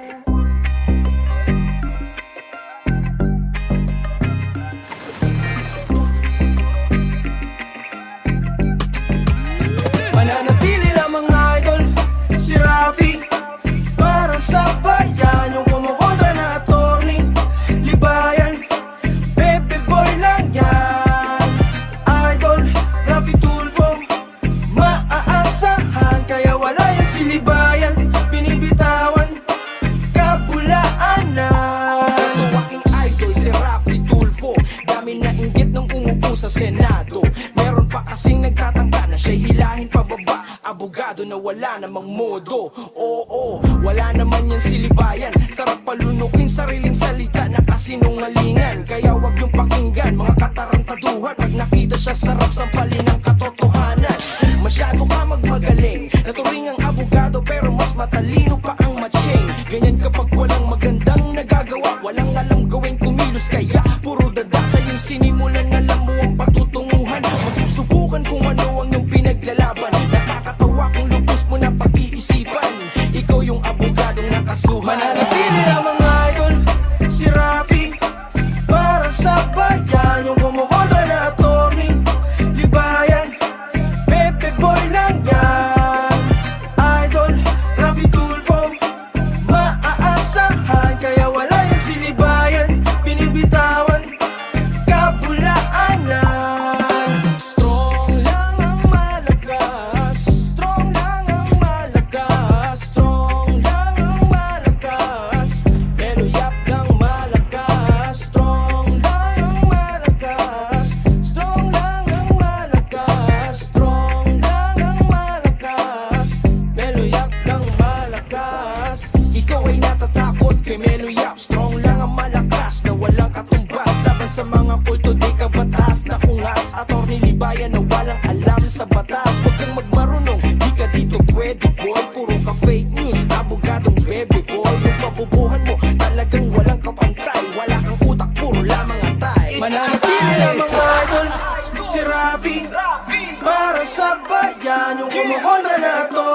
that. Kasinungalingan Kaya wag yung pakinggan. Mga katarantaduhan Pag nakita siya sarap sampalin ng katotohanan. Masyado ka magmagaling. Naturing ang abogado pero mas matalino kumukontra na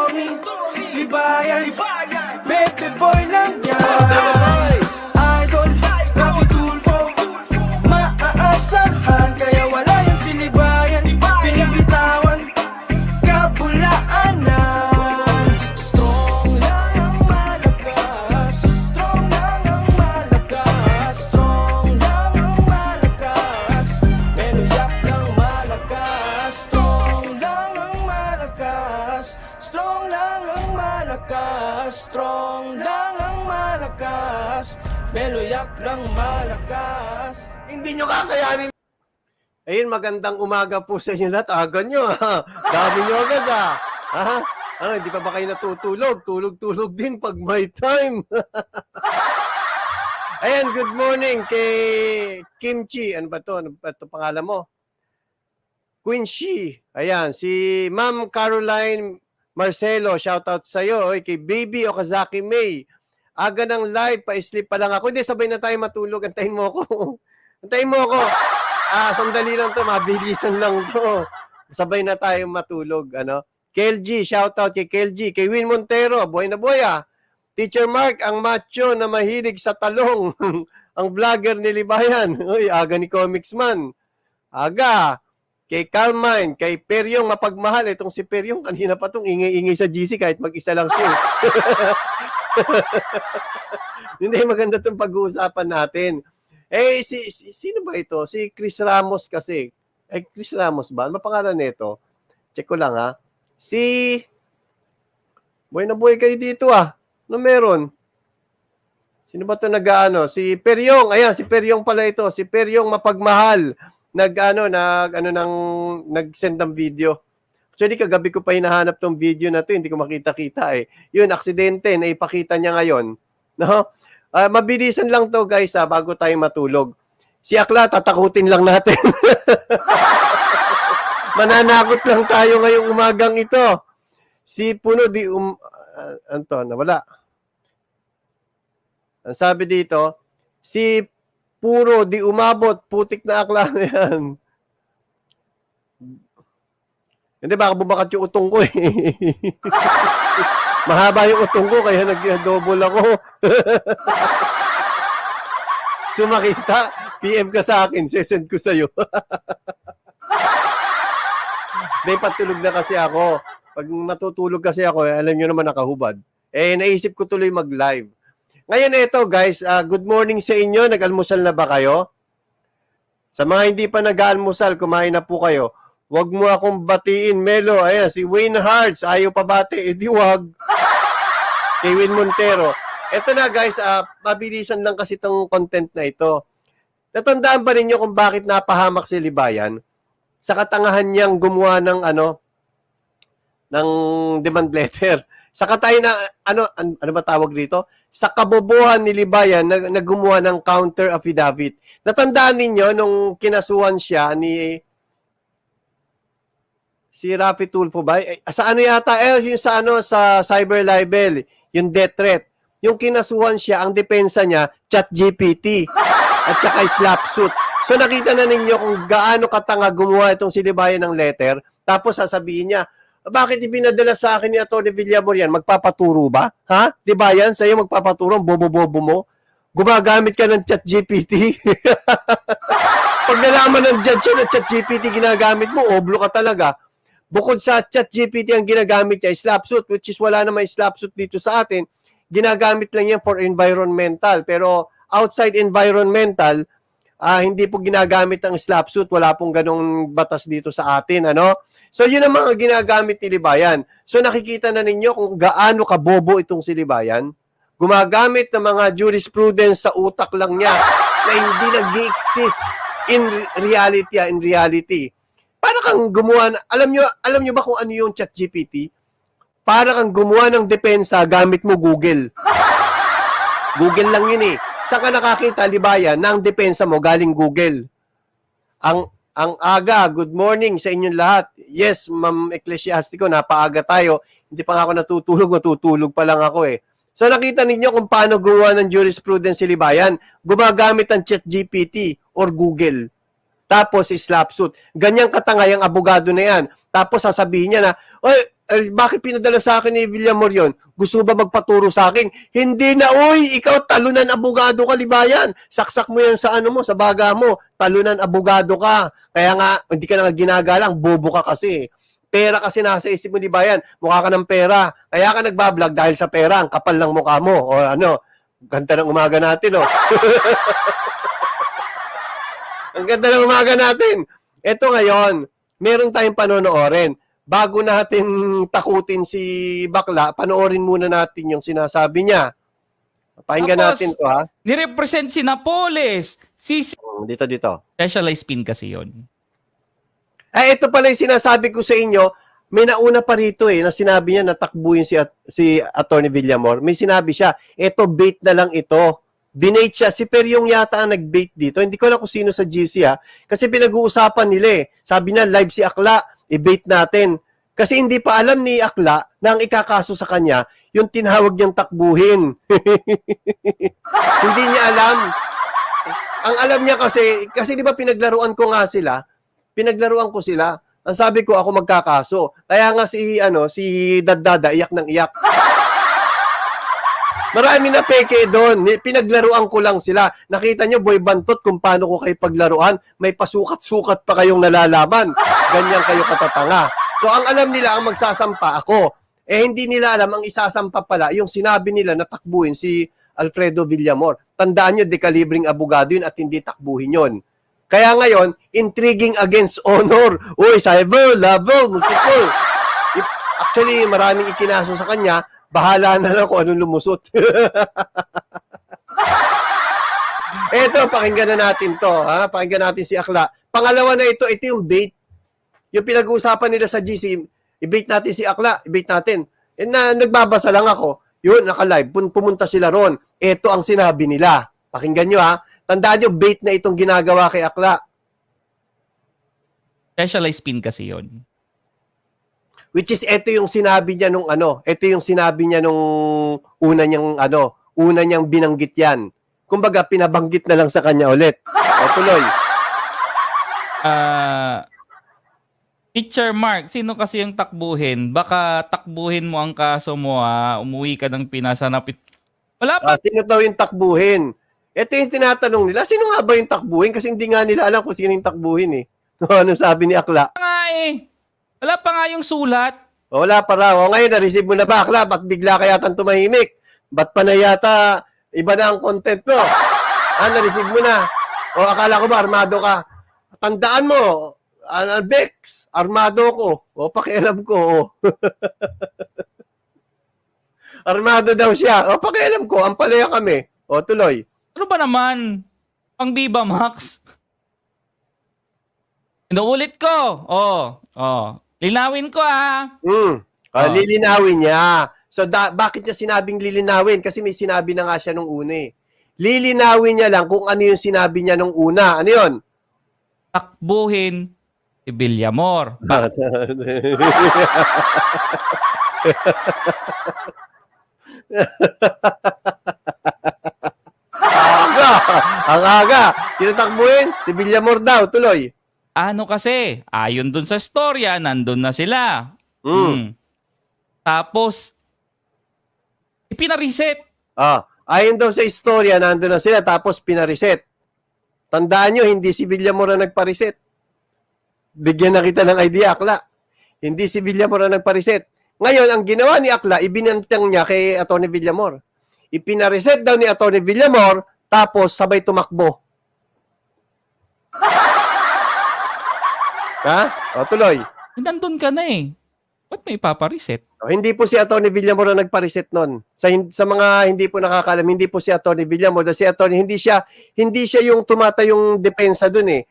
magandang umaga po sa inyo lahat. Aga nyo, ha? Dami nyo agad, ha? Ha? Ano, hindi pa ba kayo natutulog? Tulog-tulog din pag may time. Ayan, good morning kay Kimchi. Ano ba to? Ano ba to pangalan mo? Shi. Ayan, si Ma'am Caroline Marcelo. Shoutout sa iyo. Oy, kay Baby Okazaki May. Aga ng live, pa-sleep pa lang ako. Hindi, sabay na tayo matulog. Antayin mo ako. Antayin mo ako. Ah, sandali lang to, mabilisan lang to. Sabay na tayo matulog, ano? KLG, shout out kay KLG, kay Win Montero, buhay na buhay ah. Teacher Mark, ang macho na mahilig sa talong. ang vlogger ni Libayan. Uy, aga ni Comics Man. Aga. Kay Carmine, kay Peryong mapagmahal. Itong si Peryong, kanina pa itong ingay-ingay sa GC kahit mag-isa lang siya. Hindi, maganda itong pag-uusapan natin. Eh, si, si- sino ba ito? Si Chris Ramos kasi. Eh, Chris Ramos ba? Ano pangalan nito? Check ko lang ha. Si... Buhay na buhay kayo dito ah. Ano meron? Sino ba ito nag-ano? Si Peryong. Ayan, si Peryong pala ito. Si Peryong mapagmahal. Nag ano, nag ano nang nag-send ng video. Actually, kagabi ko pa hinahanap tong video na to, hindi ko makita-kita eh. Yun, aksidente, naipakita niya ngayon. No? Ah, mabilisan lang to guys ah, bago tayo matulog. Si Akla, tatakutin lang natin. Mananakot lang tayo ngayong umagang ito. Si Puno di um... Uh, anto, nawala. Ang sabi dito, si Puro di umabot, putik na akla na yan. Hindi, baka bumakat yung utong ko eh. Mahaba yung utong ko, kaya nag-double ako. Sumakita, PM ka sa akin, sesend ko sa'yo. May patulog na kasi ako. Pag matutulog kasi ako, eh, alam nyo naman nakahubad. Eh, naisip ko tuloy mag-live. Ngayon ito guys, ah, good morning sa inyo. Nag-almusal na ba kayo? Sa mga hindi pa nag-almusal, kumain na po kayo. Huwag mo akong batiin, Melo. Ayan, si Wayne Hearts, ayaw pa bati. Eh di wag. Kay Win Montero. Ito na guys, ah, mabilisan lang kasi itong content na ito. Natandaan ba ninyo kung bakit napahamak si Libayan? Sa katangahan niyang gumawa ng ano, ng demand letter. Sa katay na, ano, an- ano ba tawag dito? Sa kabobohan ni Libayan na, na gumawa ng counter affidavit. Natandaan ninyo nung kinasuhan siya ni si Rafi Tulfo ba? Eh, sa ano yata? Eh, yung sa ano, sa cyber libel, yung death threat. Yung kinasuhan siya, ang depensa niya, chat GPT at saka slap suit. So nakita na ninyo kung gaano katanga gumawa itong silibayan ng letter. Tapos sasabihin niya, bakit ibinadala sa akin ni Atty. Villamor? Magpapaturo ba? Ha? Di ba yan? Sa'yo magpapaturo, bobo-bobo mo. Gumagamit ka ng chat GPT. Pag nalaman ng judge na chat GPT ginagamit mo, oblo ka talaga. Bukod sa chat GPT ang ginagamit niya, slap suit, which is wala namang slap suit dito sa atin, ginagamit lang yan for environmental. Pero outside environmental, ah hindi po ginagamit ang slap suit, wala pong ganong batas dito sa atin, ano? So yun ang mga ginagamit ni Libayan. So nakikita na ninyo kung gaano kabobo itong si Libayan. Gumagamit ng mga jurisprudence sa utak lang niya na hindi nag-exist in reality, ah, in reality. Para kang gumawa, na- alam nyo, alam nyo ba kung ano yung chat GPT? Para kang gumawa ng depensa gamit mo Google. Google lang yun eh. Saan ka nakakita, Libayan, na ang depensa mo galing Google? Ang ang aga, good morning sa inyong lahat. Yes, Ma'am Ecclesiastico, napaaga tayo. Hindi pa nga ako natutulog, matutulog pa lang ako eh. So nakita ninyo kung paano gumawa ng jurisprudence si Libayan. Gumagamit ng chat GPT or Google. Tapos slap suit. Ganyang katangay ang abogado na yan. Tapos sasabihin niya na, Oy, eh, bakit pinadala sa akin ni Villamor yun? Gusto ba magpaturo sa akin? Hindi na, oy, ikaw talunan abogado ka, libayan. Saksak mo yan sa ano mo, sa baga mo. Talunan abogado ka. Kaya nga, hindi ka na ginagalang, bobo ka kasi. Pera kasi nasa isip mo, libayan. Mukha ka ng pera. Kaya ka nagbablog dahil sa pera. Ang kapal ng mukha mo. O ano, ganda ng umaga natin, oh. Ang ganda ng umaga natin. Ito ngayon, meron tayong panonoorin. Bago natin takutin si Bakla, panoorin muna natin yung sinasabi niya. Pakinggan Tapos- natin to ha. Nirepresent si Napoles. Si Hmm, Dito, dito. specialized pin kasi yon. Ay, ito pala yung sinasabi ko sa inyo. May nauna pa rito eh, na sinabi niya na takbuhin si, at- si Atty. Villamor. May sinabi siya, ito bait na lang ito. Binate siya. Si Peryong yata ang nag-bait dito. Hindi ko alam kung sino sa GC ha. Kasi pinag-uusapan nila eh. Sabi na, live si Akla, i-bait natin. Kasi hindi pa alam ni Akla na ang ikakaso sa kanya, yung tinawag niyang takbuhin. hindi niya alam. Ang alam niya kasi, kasi di ba pinaglaruan ko nga sila, pinaglaruan ko sila. Ang sabi ko ako magkakaso. Kaya nga si ano si Daddada iyak ng iyak. Marami na peke doon. Pinaglaruan ko lang sila. Nakita nyo, boy bantot, kung paano ko kayo paglaruan. May pasukat-sukat pa kayong nalalaman. Ganyan kayo katatanga. So, ang alam nila, ang magsasampa ako. Eh, hindi nila alam, ang isasampa pala, yung sinabi nila na takbuhin si Alfredo Villamor. Tandaan nyo, dekalibring abogado yun at hindi takbuhin yun. Kaya ngayon, intriguing against honor. Uy, cyber, labo, multiple. Actually, maraming ikinaso sa kanya. Bahala na lang kung anong lumusot. Eto, pakinggan na natin to. Ha? Pakinggan natin si Akla. Pangalawa na ito, ito yung bait. Yung pinag-uusapan nila sa GC, i-bait natin si Akla, i-bait natin. Eh, na, nagbabasa lang ako. Yun, naka-live. Pumunta sila ron. Ito ang sinabi nila. Pakinggan nyo ha. Tandaan nyo, bait na itong ginagawa kay Akla. Specialized pin kasi yon. Which is, ito yung sinabi niya nung ano, ito yung sinabi niya nung una niyang ano, una niyang binanggit yan. Kumbaga, pinabanggit na lang sa kanya ulit. O tuloy. Ah Teacher Mark, sino kasi yung takbuhin? Baka takbuhin mo ang kaso mo ha. Umuwi ka ng Pinas, hanapin. Wala pa Ah, sino daw yung takbuhin? Ito yung tinatanong nila. Sino nga ba yung takbuhin? Kasi hindi nga nila alam kung sino yung takbuhin eh. ano sabi ni Akla? nga eh. Wala pa nga yung sulat. O, Wala pa raw. O ngayon, na-receive mo na ba, Akla? Ba't bigla ka yata tumahimik? Ba't pa na yata iba na ang content mo? Ah, na-receive mo na. O akala ko ba, armado ka? Tandaan mo, ano, Bex, armado ko. O, pakialam ko. O. armado daw siya. O, pakialam ko. Ang palaya kami. O, tuloy. Ano ba naman? Pang Viva Max? Inuulit ko. Oh, oh. Linawin ko ah. Mm. Ah, Ah. Lilinawin niya. So, da- bakit niya sinabing lilinawin? Kasi may sinabi na nga siya nung una eh. Lilinawin niya lang kung ano yung sinabi niya nung una. Ano yun? Takbuhin si Villamor. Aga! Ang aga! Sino takbuhin? Si Villamor daw. Tuloy. Ano kasi? Ayon dun sa storya, nandun na sila. Mm. Mm. Tapos, ipinareset. Ah, ayon daw sa istorya, nandun na sila tapos pinareset. Tandaan nyo, hindi si Villamor ang nagpareset. Bigyan na kita ng idea, Akla. Hindi si Villamor ang nagpareset. Ngayon, ang ginawa ni Akla, ibinantang niya kay Atty. Villamor. Ipinareset daw ni Atty. Villamor, tapos sabay tumakbo. Ha? O, tuloy. Nandun ka na eh. Ba't may papareset? O, hindi po si Atty. Villamor ang nagpa-reset nun. Sa, hin- sa mga hindi po nakakalam, hindi po si Atty. Villamor. Dahil si Atty. hindi siya hindi siya yung tumatayong depensa dun eh.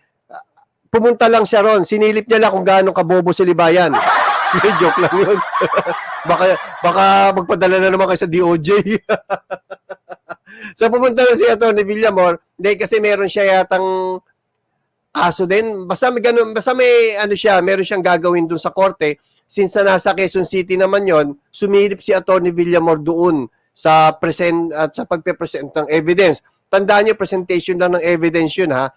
Pumunta lang siya ron. Sinilip niya lang kung gaano kabobo si Libayan. Joke lang yun. baka, baka magpadala na naman kayo sa DOJ. so pumunta lang si Atty. Villamor. Hindi kasi meron siya yatang aso din. Basta may ganun, basta may ano siya, meron siyang gagawin dun sa korte since na nasa Quezon City naman yon, sumilip si Atty. Villamor doon sa present at sa pagpe-present ng evidence. Tandaan niyo presentation lang ng evidence yun ha.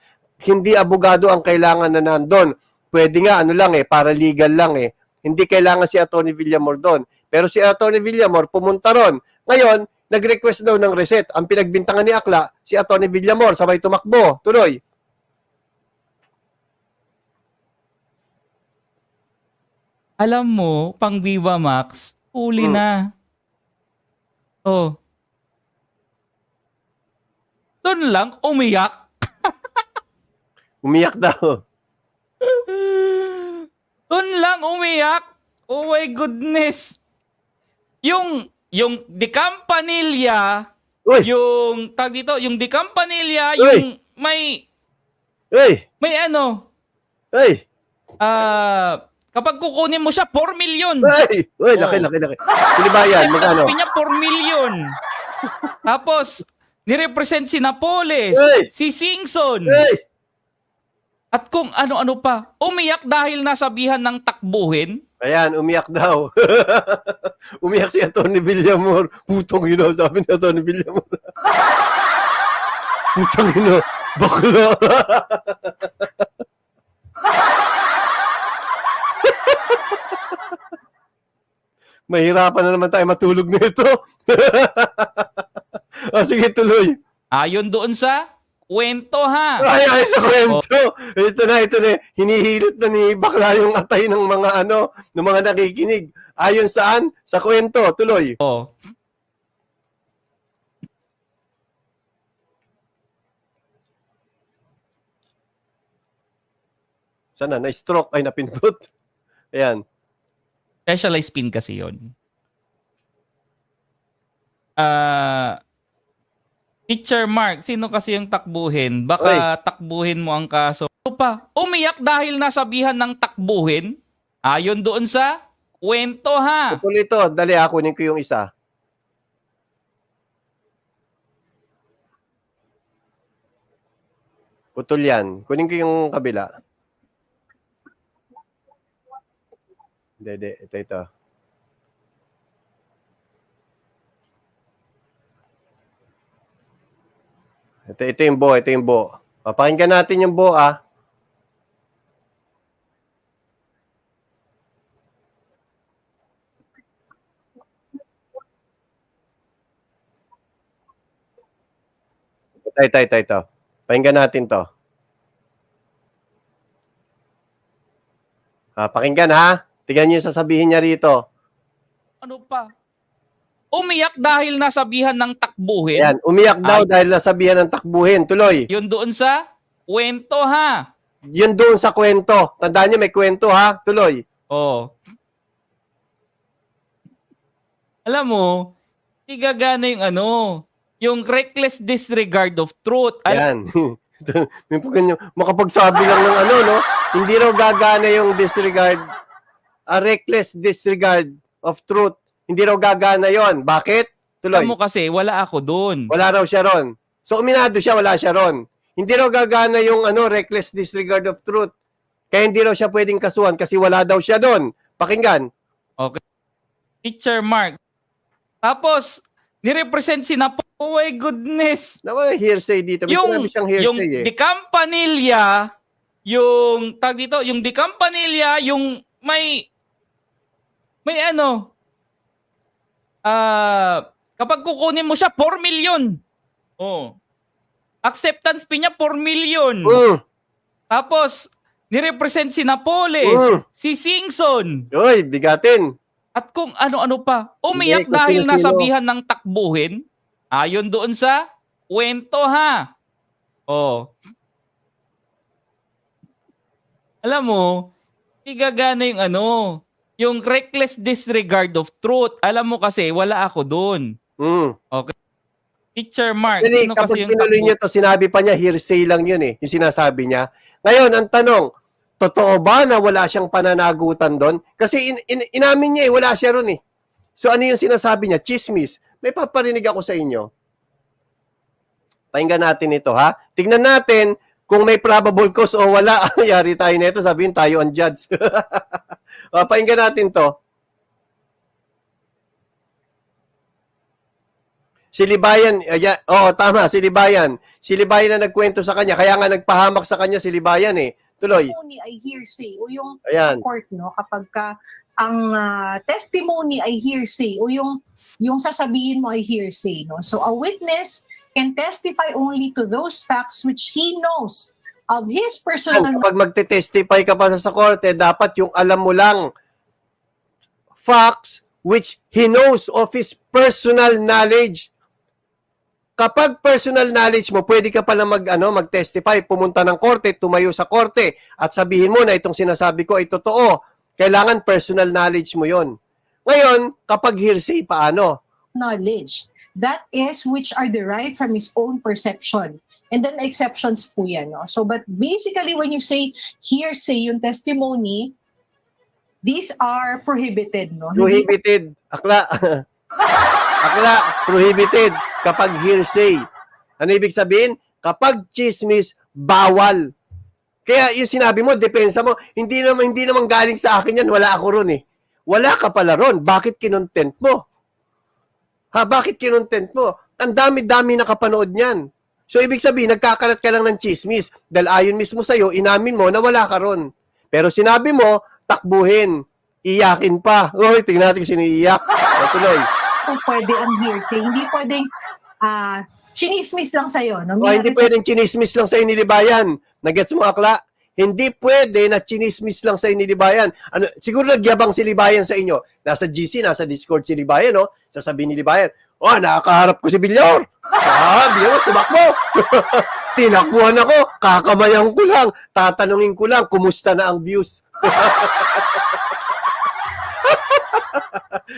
Hindi abogado ang kailangan na nandun. Pwede nga ano lang eh, para legal lang eh. Hindi kailangan si Atty. Villamor doon. Pero si Atty. Villamor pumunta ron. Ngayon, nag-request daw ng reset. Ang pinagbintangan ni Akla, si Atty. Villamor, sabay tumakbo. Tuloy. Alam mo, pang Viva Max, huli Hmm. na. Oh. Doon lang, umiyak. Umiyak daw. Doon lang, umiyak. Oh my goodness. Yung, yung Di Campanilla, Uy! yung, tag dito, yung Di Campanilla, Uy! yung may, Uy! may ano, Uy! ah, kapag kukunin mo siya, 4 million. Uy! Uy! Laki, Oo. laki, laki. Sinibayan, magkano? Sabi niya 4 million. Tapos, nirepresent si Napoles, Hey! si Singson, Uy! at kung ano-ano pa. Umiyak dahil nasabihan ng takbuhin. Ayan, umiyak daw. umiyak si Atty. Villamor. Putong ino, sabi ni Atty. Villamor. Putong ino, bakla. Mahirapan na naman tayo matulog nito. o sige, tuloy. Ayon doon sa kwento ha. Ay, ay, sa kwento. Ito na, ito na. Hinihilot na ni bakla yung atay ng mga ano, ng mga nakikinig. Ayon saan? Sa kwento. Tuloy. Oh. Sana, na-stroke. Ay, napindot. Ayan. Specialized pin kasi yon. Ah, Teacher Mark, sino kasi yung takbuhin? Baka takbuhin mo ang kaso. Ano pa? Umiyak dahil nasabihan ng takbuhin? Ayon doon sa kwento ha. Ito. Dali, ako kunin ko yung isa. Putol yan. Kunin ko yung kabila. Hindi, hindi. Ito, ito. Ito, ito yung bo, ito yung bo. Papakinggan natin yung bo, ah. ito, ito, ito, ito. Pakinggan natin to. Ah, pakinggan ha. Tingnan niyo yung sasabihin niya rito. Ano pa? Umiyak dahil nasabihan ng takbuhin. Yan, umiyak daw Ay. dahil nasabihan ng takbuhin. Tuloy. Yun doon sa kwento ha. Yun doon sa kwento. Tandaan niyo may kwento ha. Tuloy. Oh. Alam mo, hindi gagana yung ano, yung reckless disregard of truth. Alam, Yan. May po ganyan. Makapagsabi lang ng ano, no? Hindi raw gagana yung disregard, a reckless disregard of truth. Hindi raw gagana yon. Bakit? Tuloy. alam mo kasi, wala ako doon. Wala raw siya ron. So, uminado siya, wala siya ron. Hindi raw gagana yung ano, reckless disregard of truth. Kaya hindi raw siya pwedeng kasuhan kasi wala daw siya doon. Pakinggan. Teacher Mark. Tapos, nirepresent si Napo. Oh my goodness. Naman hearsay dito. May yung, siyang yung hearsay eh. di Campanilla, yung, tag dito, yung di Campanilla, yung may, may ano, ah, kapag kukunin mo siya, 4 million. Oh. Acceptance fee niya, 4 million. Mm. Tapos, nirepresent si Napoles, Mm. si Singson, Uy, bigatin. at kung ano-ano pa. Umiyak Hindi, dahil nasabihan ng takbuhin. Ayon doon sa kwento ha. Oh. Alam mo, hindi gagana yung ano, yung reckless disregard of truth. Alam mo kasi, wala ako doon. Mm. Teacher Mark, Kasi sino kasi yung tinuloy niya to, sinabi pa niya, hearsay lang yun eh, yung sinasabi niya. Ngayon, ang tanong, totoo ba na wala siyang pananagutan doon? Kasi in, in- inamin niya eh, wala siya ron eh. So ano yung sinasabi niya? Chismis. May paparinig ako sa inyo. Pakinggan natin ito ha. Tingnan natin kung may probable cause o wala. Yari tayo nito, sabihin tayo ang judge. o, pakinggan natin to. Si Libayan, ayan, oo, tama, si Libayan. Si Libayan na nagkwento sa kanya, kaya nga nagpahamak sa kanya si Libayan eh. Tuloy, testimony ay hearsay o yung ayan. court no kapag ka ang ah, testimony ay hearsay o yung yung sasabihin mo ay hearsay no so a witness can testify only to those facts which he knows of his personal Kapag magte-testify ka pa sa korte, dapat yung alam mo lang facts which he knows of his personal knowledge. Kapag personal knowledge mo, pwede ka pala mag, ano, mag-testify, pumunta ng korte, tumayo sa korte, at sabihin mo na itong sinasabi ko ay totoo. Kailangan personal knowledge mo yon. Ngayon, kapag hearsay, paano? knowledge that is which are derived from his own perception and then exceptions po yan no so but basically when you say hearsay yung testimony these are prohibited no Prohibited. Akla. Akla. Prohibited. Kapag hearsay. Ano ibig sabihin? Kapag chismis, bawal. Kaya yung sinabi mo, depensa mo, hindi naman, hindi naman galing sa akin yan, wala ako ron eh. Wala ka pala ron. Bakit kinontent mo? Ha, bakit kinontent mo? Ang dami-dami nakapanood niyan. So, ibig sabihin, nagkakalat ka lang ng chismis. Dahil ayon mismo sa'yo, inamin mo na wala ka ron. Pero sinabi mo, takbuhin. Iyakin pa. Uy, tingnan natin kung sino iiyak. Tuloy. po pwede ang hearsay hindi pwedeng ah chinismis lang sa'yo no O, hindi pwedeng chinismis lang sa inilibayan. Nagets mo, akla? Hindi pwede na chinismis lang sa inilibayan. Ano, siguro nagyabang si Libayan sa inyo. Nasa GC, nasa Discord si Libayan, no? Sasabihin ni Libayan, oh, nakakaharap ko si Villar. Ah, Villar, tumakbo. Tinakbuhan ako, kakamayan ko lang, tatanungin ko lang, kumusta na ang views?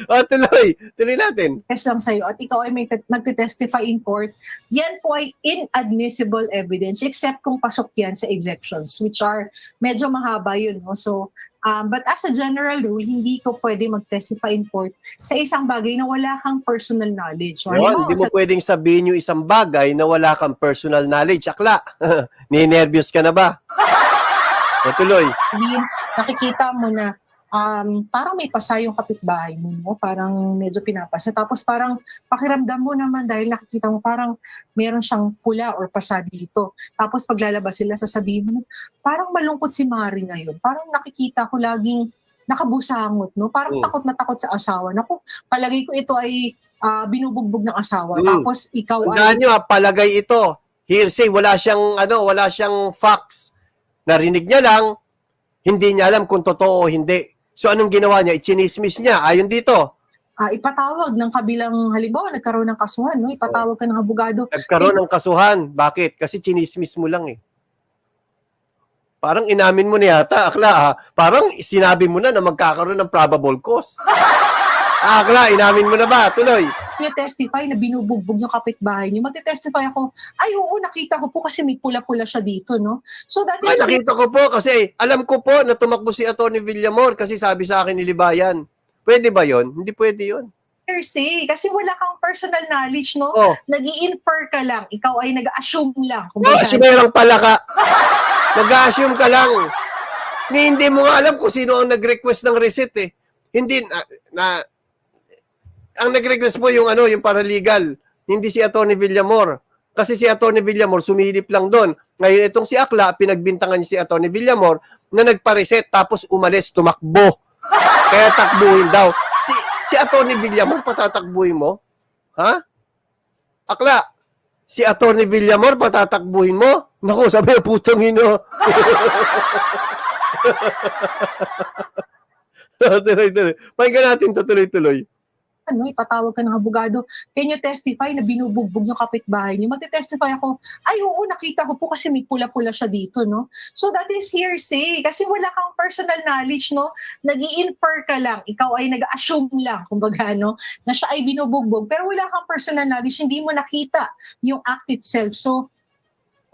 o, tuloy. Tuloy natin. test lang sa'yo at ikaw ay may te- magte-testify in court, yan po ay inadmissible evidence except kung pasok yan sa exceptions which are medyo mahaba yun. No? So, um, but as a general rule, hindi ko pwede mag-testify in court sa isang bagay na wala kang personal knowledge. So, Yun, hindi mo sa- pwedeng sabihin yung isang bagay na wala kang personal knowledge. Akla, ninervyos ka na ba? O tuloy. sabihin, nakikita mo na um, parang may pasa yung kapitbahay mo, no? parang medyo pinapasa. Tapos parang pakiramdam mo naman dahil nakikita mo parang meron siyang pula or pasa dito. Tapos paglalabas sila, sasabihin mo, parang malungkot si Mari ngayon. Parang nakikita ko laging nakabusangot, no? Parang Mm. takot na takot sa asawa. Naku, palagay ko ito ay ah, binubugbog ng asawa. Mm. Tapos ikaw ay Tandaan nyo, ha, palagay ito. hearsay, wala siyang ano, wala siyang facts. Narinig niya lang, hindi niya alam kung totoo o hindi. So anong ginawa niya? Ichinismis niya. Ayon dito, Ah, ipatawag ng kabilang halimbawa nagkaroon ng kasuhan, no? Ipatawag ka ng abogado. nagkaroon ng kasuhan. Bakit? Kasi chinismis mo lang eh. Parang inamin mo na yata, akla ah. Parang sinabi mo na na magkakaroon ng probable cause. Ah, akla, inamin mo na ba? Tuloy. Niya testify na binubugbog yung kapitbahay niyo. Magte-testify ako, ay oo, nakita ko po kasi may pula-pula siya dito, no? So that Ay, is nakita ko po kasi alam ko po na tumakbo si Atty. Villamor kasi sabi sa akin ni Libayan. Pwede ba yon? Hindi pwede yon. hearsay kasi wala kang personal knowledge, no? Oh, nag infer ka lang. Ikaw ay nag-assume lang. Kung oh si pala ka. Nag-assume ka lang. Ni hindi mo nga alam kung sino ang nag-request ng receipt eh. Hindi na, na ang nag-request mo yung ano, yung paralegal. Hindi si Atty. Villamor. Kasi si Atty. Villamor sumilip lang doon. Ngayon itong si Akla, pinagbintangan niya si Atty. Villamor na nagpa-reset tapos umalis, tumakbo. Kaya takbuhin daw. Si si Atty. Villamor patatakbuhin mo? Ha? Akla, si Atty. Villamor patatakbuhin mo? Naku, sabi na putang ino. tuloy, tuloy. Pakinggan natin to tuloy-tuloy. Ano, ipatawag ka ng abogado, can you testify na binubugbog yung kapitbahay niyo? Magte-testify ako, ay oo, nakita ko po kasi may pula-pula siya dito, no? So that is hearsay kasi wala kang personal knowledge, no? nag infer ka lang, ikaw ay nag-assume lang, kumbaga, no? Na siya ay binubugbog, pero wala kang personal knowledge, hindi mo nakita yung act itself. So,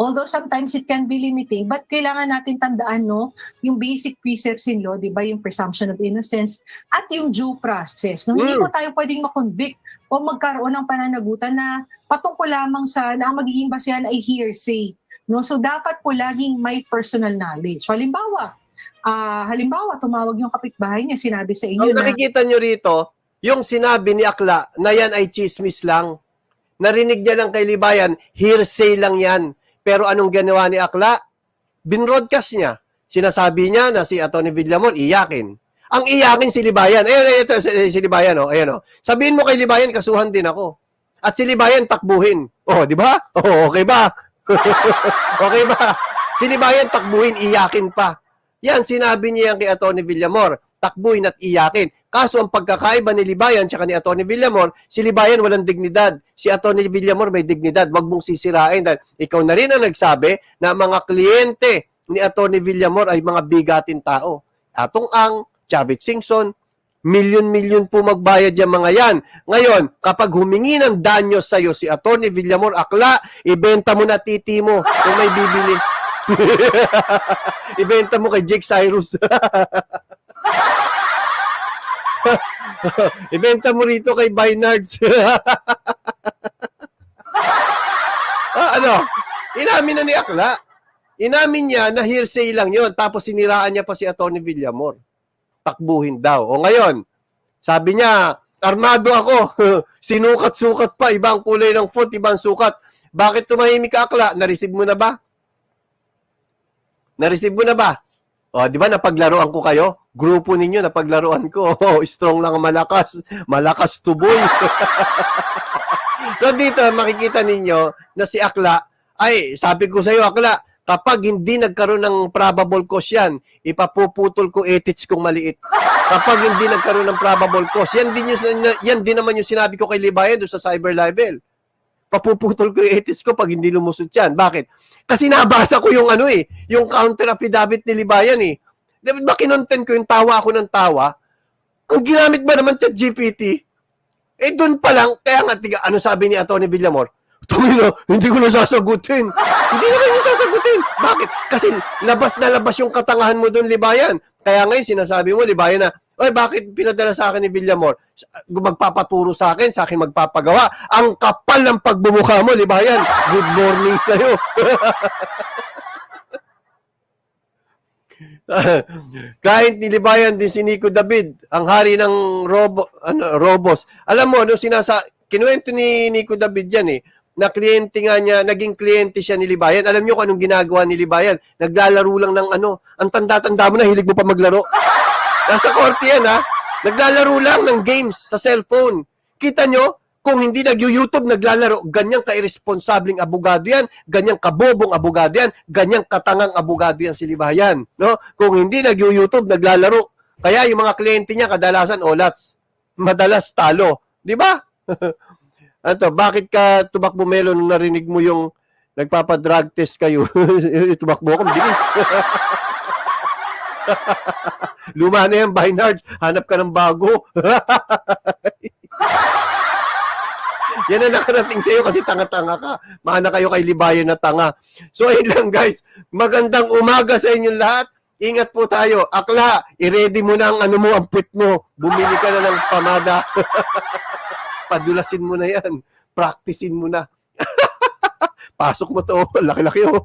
although sometimes it can be limiting, but kailangan natin tandaan, no? Yung basic precepts in law, di ba? Yung presumption of innocence at yung due process. No? Hindi Mm. po tayo pwedeng makonvict o magkaroon ng pananagutan na patungkol lamang sa na ang magiging basehan ay hearsay. No? So dapat po laging may personal knowledge. So, halimbawa, ah halimbawa, tumawag yung kapitbahay niya, sinabi sa inyo Ang na nakikita nyo rito, yung sinabi ni Akla na yan ay chismis lang. Narinig niya lang kay Libayan, hearsay lang yan. Pero anong ginawa ni Akla? Binroadcast niya. Sinasabi niya na si Atty. Villamor iyakin. Ang iyakin si Libayan. Ayun, ayun, ito, si, si Libayan, oh, ayun, oh. Sabihin mo kay Libayan, kasuhan din ako. At si Libayan, takbuhin. Oh, di ba? Oh, okay ba? okay ba? Si Libayan, takbuhin, iyakin pa. Yan, sinabi niya yan kay Atty. Villamor. Takbuhin at iyakin. Kaso ang pagkakaiba ni Libayan tsaka ni Atty. Villamor, si Libayan walang dignidad. Si Atty. Villamor may dignidad. Huwag mong sisirain dahil ikaw na rin ang nagsabi na mga kliyente ni Atty. Villamor ay mga bigatin tao. Atong Ang, Chavit Singson, milyon-milyon po magbayad yung mga yan. Ngayon, kapag humingi ng danyo sa'yo si Atty. Villamor Akla, ibenta mo na titi mo kung may bibili. ibenta mo kay Jake Cyrus. ibenta mo rito kay Bynards. ah, ano? Inamin na ni Akla. Inamin niya na hearsay lang yon tapos siniraan niya pa si Atty. Villamor. Takbuhin daw. O ngayon, sabi niya, armado ako. Sinukat-sukat pa. Ibang kulay ng font, ibang sukat. Bakit tumahimik ka, Akla? Nareceive mo na ba? Nareceive mo na ba? O, di ba napaglaruan ko kayo? Grupo ninyo, napaglaruan ko. Oh, strong lang ang malakas. Malakas tuboy. so dito, makikita ninyo na si Akla, ay, sabi ko sa iyo, Akla, kapag hindi nagkaroon ng probable cause yan, ipapuputol ko ethics kong maliit. Kapag hindi nagkaroon ng probable cause, yan din, yung, yan din naman yung sinabi ko kay Libayan doon sa cyber libel. Papuputol ko yung ethics ko pag hindi lumusot yan. Bakit? Kasi nabasa ko yung ano eh, yung counter affidavit ni Libayan eh. Dapat ba kinontent ko yung tawa ako ng tawa? Ang ginamit ba naman chat GPT? Eh doon pa lang, kaya nga, tiga, ano sabi ni Atty. Villamor? Tumino, hindi ko na sasagutin. hindi na kayo sasagutin. Bakit? Kasi labas na labas yung katangahan mo doon, Libayan. Kaya ngayon, sinasabi mo, Libayan na, Oy, bakit pinadala sa akin ni Villamor? Magpapaturo sa akin, sa akin magpapagawa. Ang kapal ng pagbumukha mo, Libayan. Good morning sa'yo. Kahit nilibayan din si Nico David, ang hari ng robo, ano, Robos. Alam mo, no, sinasa, kinuwento ni Nico David yan eh, na kliyente nga niya, naging kliyente siya ni Libayan. Alam niyo kung anong ginagawa ni Libayan? Naglalaro lang ng ano, ang tanda-tanda mo na, hilig mo pa maglaro. Nasa korte yan ha, naglalaro lang ng games sa cellphone. Kita nyo, kung hindi nag-YouTube, naglalaro, ganyang ka-irresponsabling abogado yan, ganyang kabobong abogado yan, ganyang katangang abogado yan si Libayan. No? Kung hindi nag-YouTube, naglalaro, kaya yung mga kliyente niya kadalasan olats. Madalas talo. Di ba? Ato, bakit ka tumakbo Melo nung narinig mo yung nagpapa-drug test kayo? tumakbo ako, bilis. Luma na yan, Bynard. Hanap ka ng bago. Yan ang nakarating sa'yo kasi tanga-tanga ka. Maana kayo kay Libayan na tanga. So, ayun lang guys. Magandang umaga sa inyong lahat. Ingat po tayo. Akla, i-ready mo na ang ano mo, ang puwit mo. Bumili ka na ng pamada. Padulasin mo na yan. Practicein mo na. Pasok mo to. Laki-laki oh.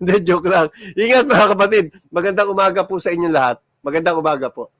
Hindi, joke lang. Ingat mga kapatid. Magandang umaga po sa inyong lahat. Magandang umaga po.